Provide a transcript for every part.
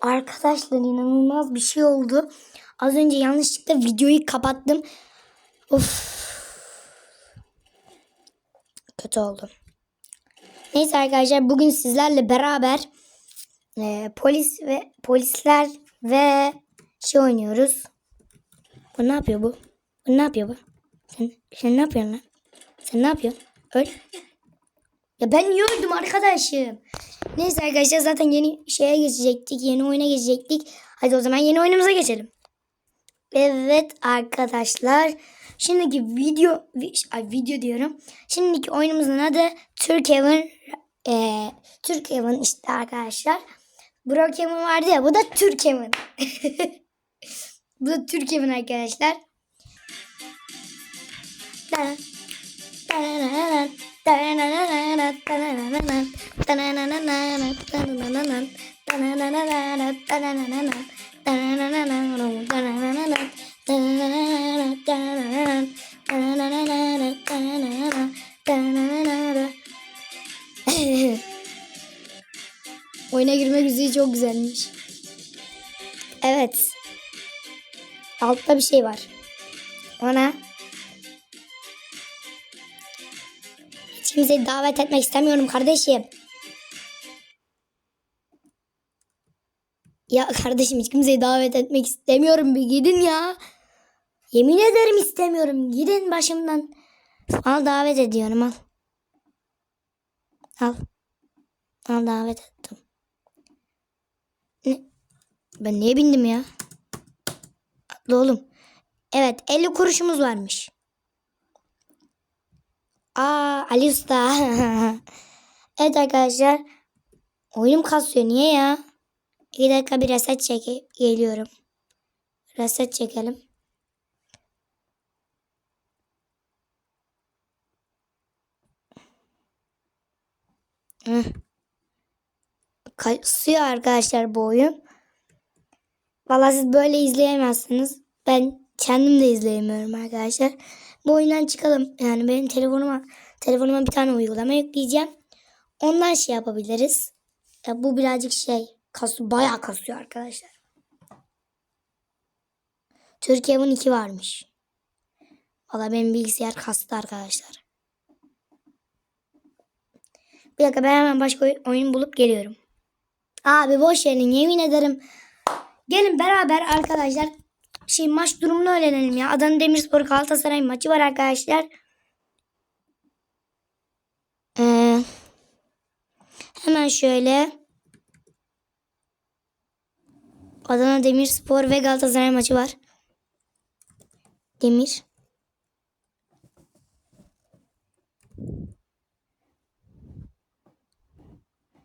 Arkadaşlar inanılmaz bir şey oldu. Az önce yanlışlıkla videoyu kapattım. Of. Kötü oldu. Neyse arkadaşlar bugün sizlerle beraber e, polis ve polisler ve şey oynuyoruz. Bu ne yapıyor bu? Bu ne yapıyor bu? Sen, sen ne yapıyorsun lan? Sen ne yapıyorsun? Öl. Ya ben niye öldüm arkadaşım? Neyse arkadaşlar zaten yeni şeye geçecektik. Yeni oyuna geçecektik. Hadi o zaman yeni oyunumuza geçelim. Evet arkadaşlar. Şimdiki video vi- ay, video diyorum. Şimdiki oyunumuzun adı Türkhaven eee Türkhaven işte arkadaşlar. Brookhaven vardı ya bu da Türkhaven. bu da Türkhaven arkadaşlar. Oyuna girme müziği çok güzelmiş. Evet. Altta bir şey var. Ona kimseyi davet etmek istemiyorum kardeşim. Ya kardeşim hiç kimseyi davet etmek istemiyorum. Bir gidin ya. Yemin ederim istemiyorum. Gidin başımdan. Al davet ediyorum al. Al. Al davet ettim. Ne? Ben niye bindim ya? Atla oğlum. Evet 50 kuruşumuz varmış. Aa Ali Usta. evet arkadaşlar. Oyunum kasıyor. Niye ya? İki dakika bir reset çek geliyorum. Reset çekelim. Kasıyor arkadaşlar bu oyun. Valla siz böyle izleyemezsiniz. Ben kendim de izleyemiyorum arkadaşlar. Bu oyundan çıkalım. Yani benim telefonuma telefonuma bir tane uygulama yükleyeceğim. Ondan şey yapabiliriz. Ya bu birazcık şey kasıyor, bayağı kasıyor arkadaşlar. Türkiye'nin 2 varmış. Valla benim bilgisayar kastı arkadaşlar. Bir dakika ben hemen başka oy- oyun bulup geliyorum. Abi boş verin yemin ederim. Gelin beraber arkadaşlar şey maç durumunu öğrenelim ya. Adana Demirspor Galatasaray maçı var arkadaşlar. Ee, hemen şöyle Adana Demirspor ve Galatasaray maçı var. Demir.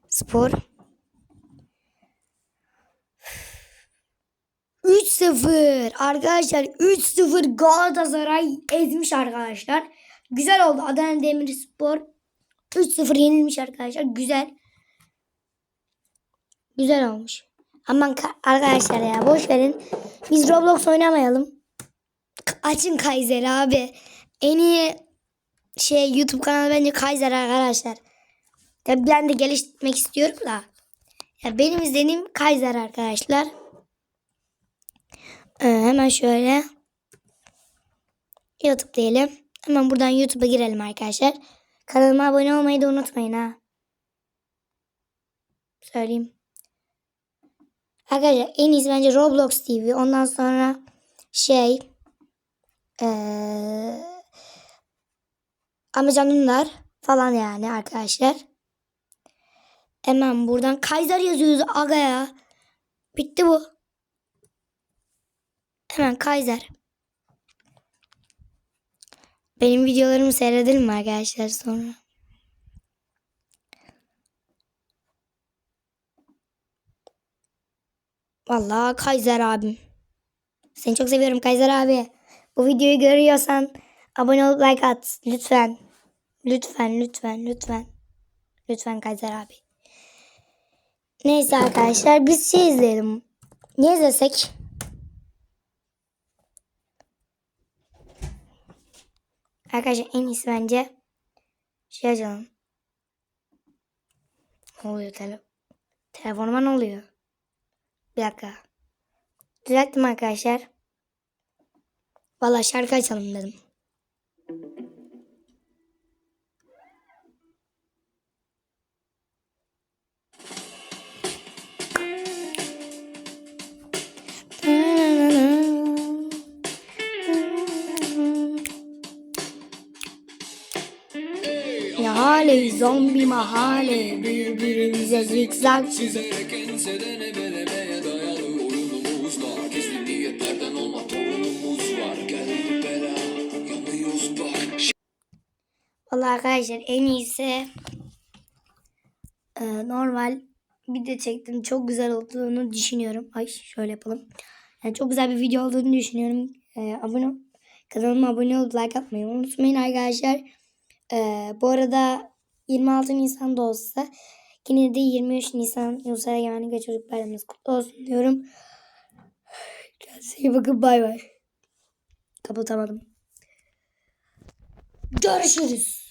Spor. 3-0. Arkadaşlar 3-0 Galatasaray ezmiş arkadaşlar. Güzel oldu. Adana Demirspor 3-0 yenilmiş arkadaşlar. Güzel. Güzel olmuş. Aman ka- arkadaşlar ya boş verin. Biz Roblox oynamayalım. Açın Kaiser abi. En iyi şey YouTube kanalı bence Kaiser arkadaşlar. Ya ben de geliştirmek istiyorum da. Ya benim izlediğim Kaiser arkadaşlar. Ee, hemen şöyle YouTube diyelim. Hemen buradan YouTube'a girelim arkadaşlar. Kanalıma abone olmayı da unutmayın ha. Söyleyeyim. Arkadaşlar en iyisi bence Roblox TV. Ondan sonra şey ee, Ünler falan yani arkadaşlar. Hemen buradan Kaiser yazıyoruz aga ya. Bitti bu. Hemen Kaiser. Benim videolarımı seyredelim mi arkadaşlar sonra? Vallahi Kaiser abim. Seni çok seviyorum Kaiser abi. Bu videoyu görüyorsan abone olup like at. Lütfen. Lütfen, lütfen, lütfen. Lütfen Kaiser abi. Neyse arkadaşlar biz şey izleyelim. Ne izlesek? Arkadaşlar en iyisi bence şey açalım. Ne oluyor tele telefonuma ne oluyor? Bir dakika. Düzelttim arkadaşlar. Valla şarkı açalım dedim. Mahalle, zombi mahalle, birbirimize zikzak Çizerek enseden emelemeye dayalı oyunumuz var Gizli niyetlerden olma torunumuz var Geldi bela yanıyoruz bak Valla arkadaşlar en iyisi e, normal video çektim. Çok güzel olduğunu düşünüyorum. Ay şöyle yapalım. Yani çok güzel bir video olduğunu düşünüyorum. E, abone kanalıma abone olup like atmayı unutmayın arkadaşlar. E, bu arada 26 Nisan'da olsa yine de 23 Nisan Yusra Egemenlik ve Çocuk Bayramımız kutlu olsun diyorum. Kendinize iyi bakın bay bay. Kapatamadım. Görüşürüz.